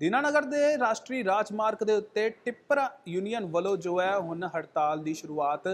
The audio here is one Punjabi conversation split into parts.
ਦੀਨਾਨਗਰ ਦੇ ਰਾਸ਼ਟਰੀ ਰਾਜਮਾਰਗ ਦੇ ਉੱਤੇ ਟਿੱਪਰ ਯੂਨੀਅਨ ਵੱਲੋਂ ਜੋ ਹੈ ਹੁਣ ਹੜਤਾਲ ਦੀ ਸ਼ੁਰੂਆਤ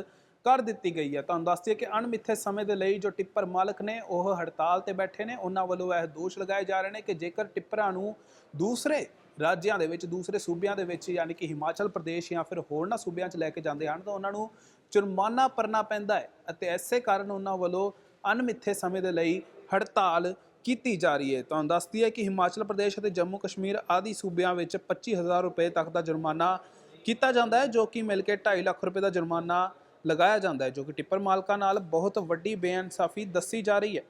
ਕਰ ਦਿੱਤੀ ਗਈ ਹੈ। ਤੁਹਾਨੂੰ ਦੱਸ ਦਈਏ ਕਿ ਅਣਮਿੱਥੇ ਸਮੇਂ ਦੇ ਲਈ ਜੋ ਟਿੱਪਰ ਮਾਲਕ ਨੇ, ਉਹ ਹੜਤਾਲ ਤੇ ਬੈਠੇ ਨੇ। ਉਹਨਾਂ ਵੱਲੋਂ ਇਹ ਦੋਸ਼ ਲਗਾਏ ਜਾ ਰਹੇ ਨੇ ਕਿ ਜੇਕਰ ਟਿੱਪਰਾਂ ਨੂੰ ਦੂਸਰੇ ਰਾਜਿਆਂ ਦੇ ਵਿੱਚ, ਦੂਸਰੇ ਸੂਬਿਆਂ ਦੇ ਵਿੱਚ ਯਾਨੀ ਕਿ ਹਿਮਾਚਲ ਪ੍ਰਦੇਸ਼ ਜਾਂ ਫਿਰ ਹੋਰਨਾਂ ਸੂਬਿਆਂ 'ਚ ਲੈ ਕੇ ਜਾਂਦੇ ਹਨ, ਤਾਂ ਉਹਨਾਂ ਨੂੰ ਜੁਰਮਾਨਾ ਭਰਨਾ ਪੈਂਦਾ ਹੈ ਅਤੇ ਐਸੇ ਕਾਰਨ ਉਹਨਾਂ ਵੱਲੋਂ ਅਣਮਿੱਥੇ ਸਮੇਂ ਦੇ ਲਈ ਹੜਤਾਲ ਕੀਤੀ ਜਾ ਰਹੀ ਹੈ। ਤੁਹਾਨੂੰ ਦੱਸਦੀ ਹੈ ਕਿ ਹਿਮਾਚਲ ਪ੍ਰਦੇਸ਼ ਅਤੇ ਜੰਮੂ ਕਸ਼ਮੀਰ ਆਦਿ ਸੂਬਿਆਂ ਵਿੱਚ 25000 ਰੁਪਏ ਤੱਕ ਦਾ ਜੁਰਮਾਨਾ ਕੀਤਾ ਜਾਂਦਾ ਹੈ, ਜੋ ਕਿ ਮਿਲ ਕੇ 2.5 ਲੱਖ ਰੁਪਏ ਦਾ ਜੁਰਮਾਨਾ ਲਗਾਇਆ ਜਾਂਦਾ ਹੈ, ਜੋ ਕਿ ਟਿੱਪਰ ਮਾਲਕਾਂ ਨਾਲ ਬਹੁਤ ਵੱਡੀ ਬੇਇਨਸਾਫੀ ਦੱਸੀ ਜਾ ਰਹੀ ਹੈ।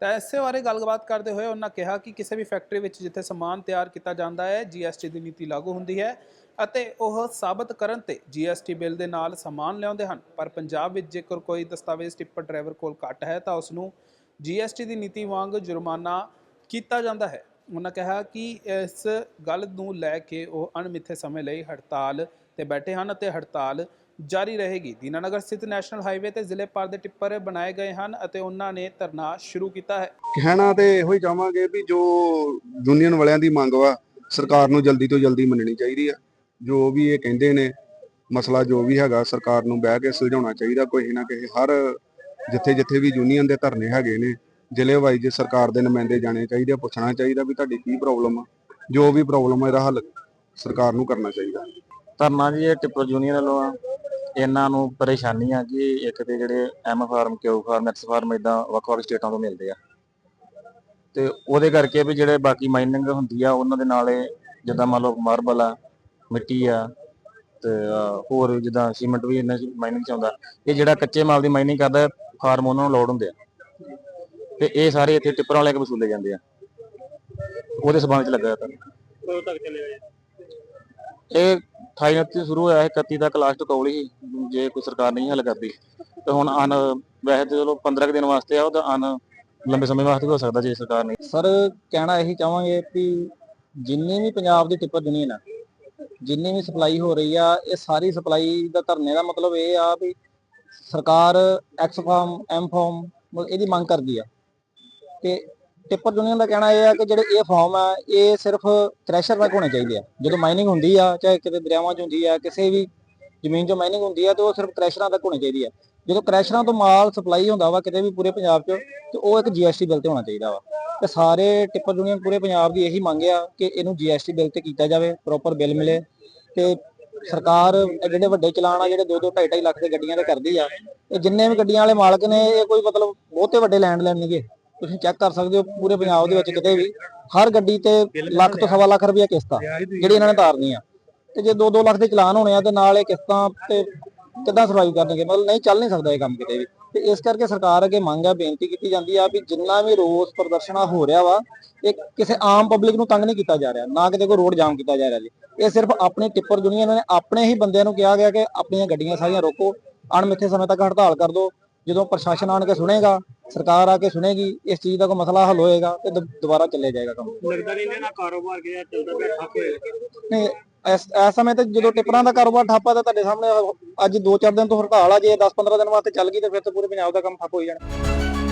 ਤਾਂ ਇਸੇ ਬਾਰੇ ਗੱਲਬਾਤ ਕਰਦੇ ਹੋਏ ਉਹਨਾਂ ਕਿਹਾ ਕਿ ਕਿਸੇ ਵੀ ਫੈਕਟਰੀ ਵਿੱਚ ਜਿੱਥੇ ਸਮਾਨ ਤਿਆਰ ਕੀਤਾ ਜਾਂਦਾ ਹੈ ਜੀਐਸਟੀ ਦੀ ਨੀਤੀ ਲਾਗੂ ਹੁੰਦੀ ਹੈ ਅਤੇ ਉਹ ਸਾਬਤ ਕਰਨ ਤੇ ਜੀਐਸਟੀ ਬਿੱਲ ਦੇ ਨਾਲ ਸਮਾਨ ਲਿਆਉਂਦੇ ਹਨ। ਪਰ ਪੰਜਾਬ ਵਿੱਚ ਜੇਕਰ ਕੋਈ ਦਸਤਾਵੇਜ਼ ਟਿੱਪਰ ਡਰਾਈਵਰ ਕੋਲ ਘੱਟ ਹੈ ਤਾਂ ਉਸ ਨੂੰ ਜੀਐਸਟੀ ਦੀ ਨੀਤੀ ਵਾਂਗ ਜੁਰਮਾਨਾ ਕੀਤਾ ਜਾਂਦਾ ਹੈ। ਉਹਨਾਂ ਕਿਹਾ ਕਿ ਇਸ ਗੱਲ ਨੂੰ ਲੈ ਕੇ ਉਹ ਅਣਮਿੱਥੇ ਸਮੇਂ ਲਈ ਹੜਤਾਲ ਤੇ ਬੈਠੇ ਹਨ ਅਤੇ ਹੜਤਾਲ ਜਾਰੀ ਰਹੇਗੀ। ਦੀਨਾਨਗਰ ਸਥਿਤ ਨੈਸ਼ਨਲ ਹਾਈਵੇ ਤੇ ਜ਼ਿਲ੍ਹੇ ਭਰ ਦੇ ਟਿੱਪਰ ਬਣਾਏ ਗਏ ਹਨ ਅਤੇ ਉਹਨਾਂ ਨੇ ਧਰਨਾ ਸ਼ੁਰੂ ਕੀਤਾ ਹੈ। ਕਹਿਣਾ ਤੇ ਇਹੋ ਹੀ ਚਾਹਾਂਗੇ ਵੀ ਜੋ ਯੂਨੀਅਨ ਵਾਲਿਆਂ ਦੀ ਮੰਗ ਵਾ, ਸਰਕਾਰ ਨੂੰ ਜਲਦੀ ਤੋਂ ਜਲਦੀ ਮੰਨਣੀ ਚਾਹੀਦੀ ਆ। ਜੋ ਵੀ ਇਹ ਕਹਿੰਦੇ ਨੇ, ਮਸਲਾ ਜੋ ਵੀ ਹੈਗਾ, ਸਰਕਾਰ ਨੂੰ ਬਹਿ ਕੇ ਸੁਲਝਾਉਣਾ ਚਾਹੀਦਾ ਕੋਈ ਨਾ ਕਿਸੇ ਹਰ ਜਿੱਥੇ ਜਿੱਥੇ ਵੀ ਯੂਨੀਅਨ ਦੇ ਧਰਨੇ ਹੈਗੇ ਨੇ, ਜ਼ਿਲ੍ਹੇ ਵਾਈਜ਼ ਸਰਕਾਰ ਦੇ ਨੁਮਾਇੰਦੇ ਜਾਣੇ ਚਾਹੀਦੇ ਆ, ਪੁੱਛਣਾ ਚਾਹੀਦਾ ਵੀ ਤੁਹਾਡੀ ਕੀ ਪ੍ਰੋਬਲਮ ਆ। ਜੋ ਵੀ ਪ੍ਰੋਬਲਮ ਆ, ਇਹਦਾ ਹੱਲ ਸਰਕਾਰ ਨੂੰ ਕਰਨਾ ਚਾਹੀਦਾ। ਧਰਨਾ ਜੀ, ਇਹ ਟਿੱਪਰ ਯੂਨੀਅਨ ਵੱਲੋਂ ਆ। ਇਹਨਾਂ ਨੂੰ ਪਰੇਸ਼ਾਨੀ ਆ ਕਿ ਇੱਕ ਤੇ ਜਿਹੜੇ M form Q form X form ਇਦਾਂ ਵੱਖ-ਵੱਖ ਸਟੇਟਾਂ ਤੋਂ ਮਿਲਦੇ ਆ। ਤੇ ਉਹਦੇ ਕਰਕੇ ਵੀ ਜਿਹੜੇ ਬਾਕੀ ਮਾਈਨਿੰਗ ਹੁੰਦੀ ਆ, ਉਹਨਾਂ ਦੇ ਨਾਲ ਜਿੱਦਾਂ ਮੰਨ ਲਓ ਮਾਰਬਲ ਆ, ਮਿੱਟੀ ਆ, ਤੇ ਹੋਰ ਜਿੱਦਾਂ ਸੀਮੈਂਟ ਵੀ ਇਹਨਾਂ ਚ ਮਾਈਨਿੰਗ ਚ ਆਉਂਦਾ। ਇਹ ਜਿਹੜਾ ਕੱਚੇ ਮਾਲ ਦੀ ਮਾਈਨਿੰਗ ਕਰਦਾ ਫਾਰਮ ਉਹਨਾਂ ਨੂੰ ਲੋਡ ਹੁੰਦੇ ਆ। ਤੇ ਇਹ ਸਾਰੇ ਇੱਥੇ ਟਿੱਪਰਾਂ ਵਾਲੇ ਕੇ ਵਸੂਲੇ ਜਾਂਦੇ ਆ। ਉਹਦੇ ਸਬੰਧ ਚ ਲੱਗਾ ਤਾਂ ਕਦੋਂ ਤੱਕ ਚੱਲੇਗਾ ਇਹ 28 29 ਤੋਂ ਸ਼ੁਰੂ ਹੋਇਆ ਹੈ 31 ਤੱਕ ਲਾਸਟ ਕੌਲ ਹੀ। ਜੇ ਕੋਈ ਸਰਕਾਰ ਨਹੀਂ ਹੱਲ ਕਰਦੀ ਤੇ ਹੁਣ ਅਨ ਵੈਸੇ ਤੇ ਚਲੋ 15 ਕੁ ਦਿਨ ਵਾਸਤੇ ਆ ਉਹ ਤਾਂ ਅਨ ਲੰਬੇ ਸਮੇਂ ਵਾਸਤੇ ਹੋ ਸਕਦਾ ਜੇ ਸਰਕਾਰ ਨਹੀਂ। ਸਰ ਕਹਿਣਾ ਇਹੀ ਚਾਹਾਂਗੇ ਕਿ ਜਿੰਨੀ ਵੀ ਪੰਜਾਬ ਦੀ ਟਿੱਪਰ ਯੂਨੀਅਨ ਆ ਜਿੰਨੀ ਵੀ ਸਪਲਾਈ ਹੋ ਰਹੀ ਆ ਇਹ ਸਾਰੀ ਸਪਲਾਈ ਦਾ ਧਰਨੇ ਦਾ ਮਤਲਬ ਇਹ ਆ ਵੀ ਸਰਕਾਰ ਐਕਸ ਫਾਰਮ ਐਮ ਫਾਰਮ ਇਹਦੀ ਮੰਗ ਕਰਦੀ ਆ। ਤੇ ਟਿੱਪਰ ਯੂਨੀਅਨ ਦਾ ਕਹਿਣਾ ਇਹ ਆ ਕਿ ਜਿਹੜੇ ਇਹ ਫਾਰਮ ਆ, ਇਹ ਸਿਰਫ ਕ੍ਰੈਸ਼ਰ ਤੱਕ ਹੋਣੇ ਚਾਹੀਦੇ ਆ। ਜਦੋਂ ਮਾਈਨਿੰਗ ਹੁੰਦੀ ਆ, ਚਾਹੇ ਕਿਤੇ ਦਰਿਆਵਾਂ 'ਚ ਹੁੰਦੀ ਆ, ਕਿਸੇ ਵੀ ਜ਼ਮੀਨ 'ਚੋਂ ਮਾਈਨਿੰਗ ਹੁੰਦੀ ਆ, ਤੇ ਉਹ ਸਿਰਫ ਕ੍ਰੈਸ਼ਰਾਂ ਤੱਕ ਹੋਣੀ ਚਾਹੀਦੀ ਆ। ਜਦੋਂ ਕ੍ਰੈਸ਼ਰਾਂ ਤੋਂ ਮਾਲ ਸਪਲਾਈ ਹੁੰਦਾ ਵਾ ਕਿਤੇ ਵੀ ਪੂਰੇ ਪੰਜਾਬ 'ਚ, ਤੇ ਉਹ ਇੱਕ ਜੀਐਸਟੀ ਬਿੱਲ ਤੇ ਹੋਣਾ ਚਾਹੀਦਾ ਵਾ। ਤੇ ਸਾਰੇ ਟਿੱਪਰ ਯੂਨੀਅਨ ਪੂਰੇ ਪੰਜਾਬ ਦੀ ਇਹੀ ਮੰਗ ਆ ਕਿ ਇਹਨੂੰ ਜੀਐਸਟੀ ਬਿੱਲ ਤੇ ਕੀਤਾ ਜਾਵੇ ਪ੍ਰੋਪਰ ਬਿੱਲ ਮਿਲੇ। ਤੇ ਸਰਕਾਰ ਇਹ ਜਿਹੜੇ ਵੱਡੇ ਚਲਾਨ ਆ, ਜਿਹੜੇ 2 2 2.5 ਲੱਖ ਦੇ ਗੱਡੀਆਂ ਦੇ ਕਰਦੀ ਆ, ਇਹ ਜਿੰਨੇ ਵੀ ਗੱਡੀਆਂ ਵਾਲੇ ਮਾਲਕ ਨੇ, ਇਹ ਕੋਈ ਮਤਲਬ ਬਹੁਤੇ ਵੱਡੇ ਲੈਂਡ ਲੈਣ ਨਹੀਂਗੇ ਤੁਸੀਂ ਚੈੱਕ ਕਰ ਸਕਦੇ ਹੋ, ਪੂਰੇ ਪੰਜਾਬ ਦੇ ਵਿੱਚ ਕਿਤੇ ਵੀ, ਹਰ ਗੱਡੀ ਤੇ ਲੱਖ ਤੋਂ ਸਵਾ ਲੱਖ ਰੁਪਏ ਕਿਸ਼ਤ ਆ, ਜਿਹੜੀ ਇਹਨਾਂ ਨੇ ਤਾਰਨੀ ਆ। ਤੇ ਜੇ 2-2 ਲੱਖ ਦੇ ਚਲਾਨ ਹੋਣੇ ਆ, ਤੇ ਨਾਲ ਇਹ ਕਿਸ਼ਤਾਂ ਤੇ ਕਿੱਦਾਂ ਸਰਵਾਈਵ ਕਰਨਗੇ? ਮਤਲਬ ਨਹੀਂ, ਚੱਲ ਨਹੀਂ ਸਕਦਾ ਇਹ ਕੰਮ ਕਿਤੇ ਵੀ। ਤੇ ਇਸ ਕਰਕੇ ਸਰਕਾਰ ਅੱਗੇ ਮੰਗ ਆ ਬੇਨਤੀ ਕੀਤੀ ਜਾਂਦੀ ਆ ਵੀ ਜਿੰਨਾ ਵੀ ਰੋਸ ਪ੍ਰਦਰਸ਼ਨਾ ਹੋ ਰਿਹਾ ਵਾ ਇਹ ਕਿਸੇ ਆਮ ਪਬਲਿਕ ਨੂੰ ਤੰਗ ਨਹੀਂ ਕੀਤਾ ਜਾ ਰਿਹਾ ਨਾ ਕਿਤੇ ਕੋਈ ਰੋਡ ਜਾਮ ਕੀਤਾ ਜਾ ਰਿਹਾ ਜੀ। ਇਹ ਸਿਰਫ ਆਪਣੇ ਟਿੱਪਰ ਯੂਨੀਅਨ ਨੇ ਆਪਣੇ ਹੀ ਬੰਦਿਆਂ ਨੂੰ ਕਿਹਾ ਗਿਆ ਕਿ ਆਪਣੀਆਂ ਗੱਡੀਆਂ ਸਾਰੀਆਂ ਰੋਕੋ ਅਣਮਿੱਥੇ ਸਮੇਂ ਤੱਕ ਹੜਤਾਲ ਕਰ ਦਿਓ ਜਦੋਂ ਪ੍ਰਸ਼ਾਸਨ ਆਣ ਕੇ ਸੁਣੇਗਾ ਸਰਕਾਰ ਆ ਕੇ ਸੁਣੇਗੀ ਇਸ ਚੀਜ਼ ਦਾ ਕੋਈ ਮਸਲਾ ਹੱਲ ਹੋਏਗਾ ਤੇ ਦੁਬਾਰਾ ਚੱਲਿਆ ਜਾਏਗਾ ਕੰਮ। ਲੱਗਦਾ ਨਹੀਂ ਦਾ ਕਾਰੋਬਾਰ ਜਿਹੜਾ ਚੱਲਦਾ ਪਿਆ ਠੱਪ ਹੋਏਗਾ ਨਹੀਂ ਇਸ ਇਸ ਸਮੇਂ ਤੇ ਜਦੋਂ ਟਿੱਪਰਾਂ ਦਾ ਕਾਰੋਬਾਰ ਠੱਪਾ ਤਾਂ ਤੁਹਾਡੇ ਸਾਹਮਣੇ ਅੱਜ 2-4 ਦਿਨ ਤੋਂ ਹੜਤਾਲ ਆ, ਜੇ 10-15 ਦਿਨ ਵਾਸਤੇ ਚੱਲ ਗਈ ਤੇ ਫਿਰ ਤਾਂ ਪੂਰੇ ਪੰਜਾਬ ਦਾ ਕੰਮ ਠੱਪ ਹੋ ਜਾਣਾ।